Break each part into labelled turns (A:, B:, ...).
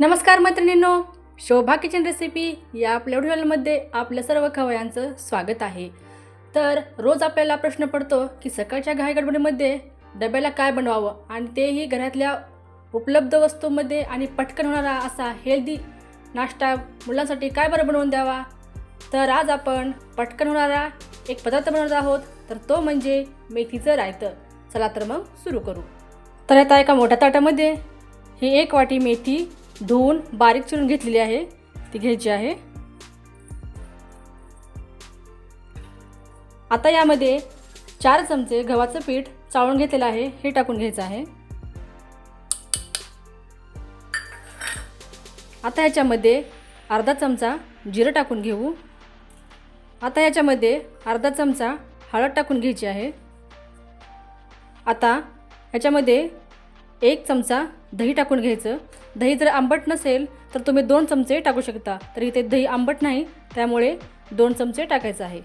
A: नमस्कार मैत्रिणींनो शोभा kitchen recipe या आपल्या व्हिडिओमध्ये आपल्या सर्व खवयांचं स्वागत आहे. तर रोज आपल्याला प्रश्न पडतो की सकाळच्या घाईगडबडीमध्ये डब्याला काय बनवावं आणि तेही घरातल्या उपलब्ध वस्तूमध्ये आणि पटकन होणारा असा हेल्दी नाश्ता मुलांसाठी काय बरं बनवून द्यावा? तर आज आपण पटकन होणारा एक पदार्थ बनवत आहोत. तर तो म्हणजे मेथीचं रायतं. चला तर मग सुरू करू. तर आता एका मोठ्या ताटामध्ये ही एक वाटी मेथी धुवून बारीक चिरून घेतलेली आहे. ती घ्यायची आहे. आता यामध्ये चार चमचे गव्हाचं पीठ चाळून घेतलेलं आहे. हे टाकून घ्यायचं आहे. आता ह्याच्यामध्ये अर्धा चमचा जिरं टाकून घेऊ. आता ह्याच्यामध्ये अर्धा चमचा हळद टाकून घ्यायची आहे. आता ह्याच्यामध्ये एक चमचा दही टाकून घ्यायचं. दही जर आंबट नसेल तर तुम्ही दोन चमचे टाकू शकता. तर इथे दही आंबट नाही त्यामुळे दोन चमचे टाकायचं आहे.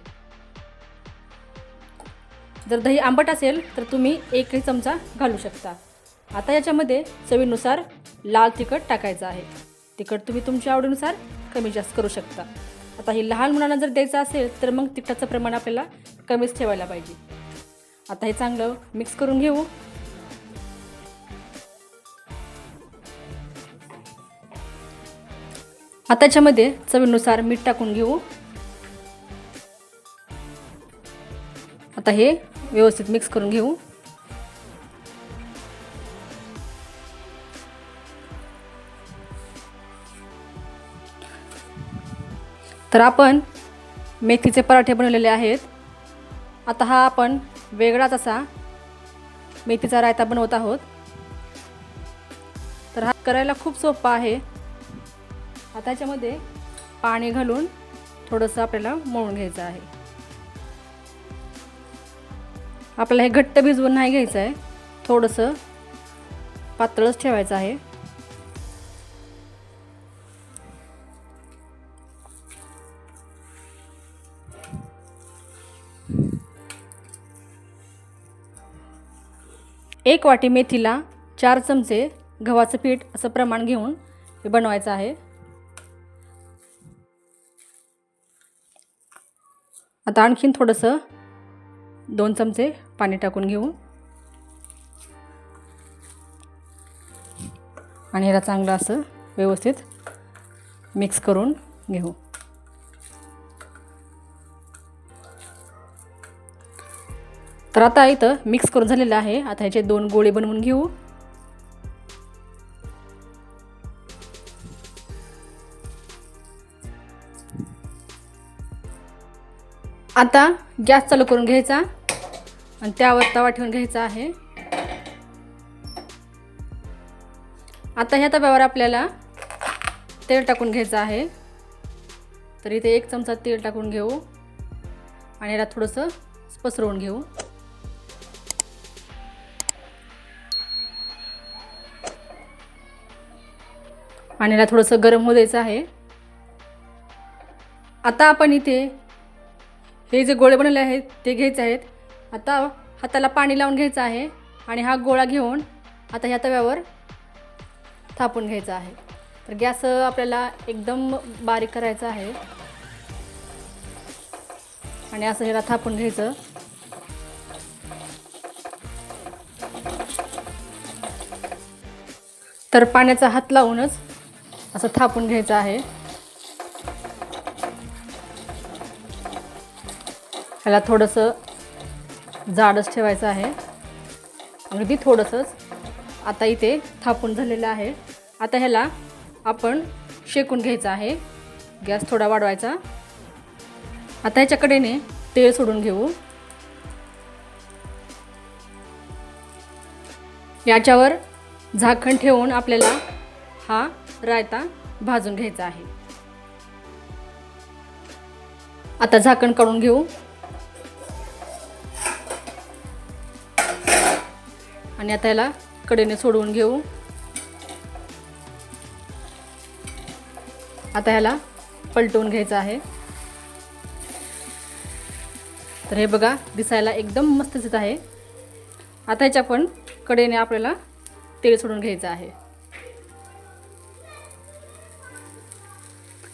A: जर दही आंबट असेल तर तुम्ही एकही चमचा घालू शकता. आता याच्यामध्ये चवीनुसार लाल तिखट टाकायचं आहे. तिखट तुम्ही तुमच्या आवडीनुसार कमी जास्त करू शकता. आता हे लहान मुलांना जर द्यायचं असेल तर मग तिखटाचं प्रमाण आपल्याला कमीच ठेवायला पाहिजे. आता हे चांगलं मिक्स करून घेऊ. आता याच्यामध्ये चवीनुसार मीठ टाकून घेऊ. आता हे व्यवस्थित मिक्स करून घेऊ. तर आपण मेथीचे पराठे बनवलेले आहेत. आता हा आपण वेगळाच असा मेथीचा रायता बनवत आहोत. तर हा करायला खूप सोपा आहे. आता याच्यामध्ये पाणी घालून थोडंसं आपल्याला मळून घ्यायचं आहे. आपल्याला हे घट्ट भिजवून नाही घ्यायचं आहे. थोडंसं पातळच ठेवायचं आहे. एक वाटी मेथीला चार चमचे गव्हाचं पीठ असं प्रमाण घेऊन हे बनवायचं आहे. आता आणखीन थोडंसं दोन चमचे पाणी टाकून घेऊ. आणि ह्याला चांगलं असं व्यवस्थित मिक्स करून घेऊ. तर आता इथं मिक्स करून झालेलं आहे. आता ह्याचे दोन गोळे बनवून घेऊ. आता गॅस चालू करून घ्यायचा आणि त्यावर तवा ठेवून घ्यायचा आहे. आता ह्या तव्यावर आपल्याला तेल टाकून घ्यायचं आहे. तर इथे एक चमचा तेल टाकून घेऊ आणि याला थोडंसं पसरवून घेऊ. आणि याला थोडंसं गरम होऊ द्यायचं आहे. आता आपण इथे हे जे गोळे बनवले आहेत ते घ्यायचे आहेत. आता हाताला पाणी लावून घ्यायचं आहे आणि हा गोळा घेऊन आता ह्या तव्यावर थापून घ्यायचा आहे. तर गॅस आपल्याला एकदम बारीक करायचा आहे. आणि असं ह्याला थापून घ्यायचं. तर पाण्याचा हात लावूनच असं थापून घ्यायचं आहे. ह्याला थोडंसं जाडच ठेवायचं आहे. अगदी थोडंसंच. आता इथे थापून झालेलं आहे. आता ह्याला आपण शेकून घ्यायचं आहे. गॅस थोडा वाढवायचा. आता ह्याच्याकडेने तेल सोडून घेऊ. याच्यावर झाकण ठेवून आपल्याला हा रायता भाजून घ्यायचा आहे. आता झाकण काढून घेऊ. आणि आता याला कडेने सोडवून घेऊ. आता ह्याला पलटवून घ्यायचं आहे. तर हे बघा दिसायला एकदम मस्त दिसत आहे. आता ह्याच्या पण कडेने आपल्याला तेल सोडून घ्यायचं आहे.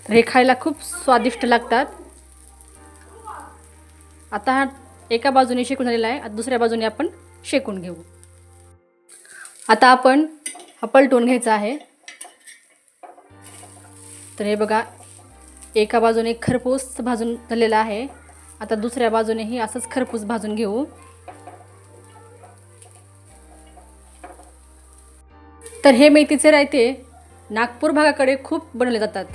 A: तर हे खायला खूप स्वादिष्ट लागतात. आता हा एका बाजूने शेकून झालेला आहे आता दुसऱ्या बाजूने आपण शेकून घेऊ. आता आपण हा पलटून घ्यायचा आहे. तर हे बघा एका बाजूने खरपूस भाजून झालेला आहे. आता दुसऱ्या बाजूनेही असंच खरपूस भाजून घेऊ. तर हे मेथीचे रायते नागपूर भागाकडे खूप बनवले जातात.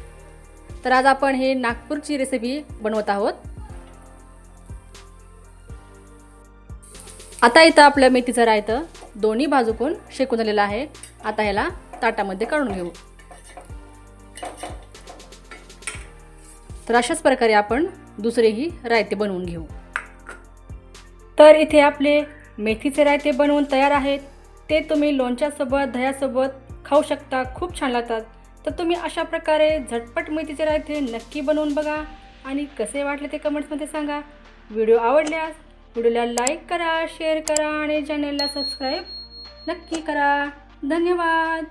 A: तर आज आपण हे नागपूरची रेसिपी बनवत आहोत. आता इथं आपलं मेथीचं रायतं. दोन्ही बाजूकून शेकून झालेला आहे. आता ह्याला ताटामध्ये काढून घेऊ. तर अशाच प्रकारे आपण दुसरेही रायते बनवून घेऊ. तर इथे आपले मेथीचे रायते बनवून तयार आहेत. ते तुम्ही लोणच्यासोबत दह्यासोबत खाऊ शकता खूप छान लागतात. तर तुम्ही अशा प्रकारे झटपट मेथीचे रायते नक्की बनवून बघा आणि कसे वाटले ते कमेंट्समध्ये सांगा. व्हिडिओ आवडल्यास व्हिडिओला लाईक करा शेअर करा आणि चॅनलला सबस्क्राईब नक्की करा. धन्यवाद.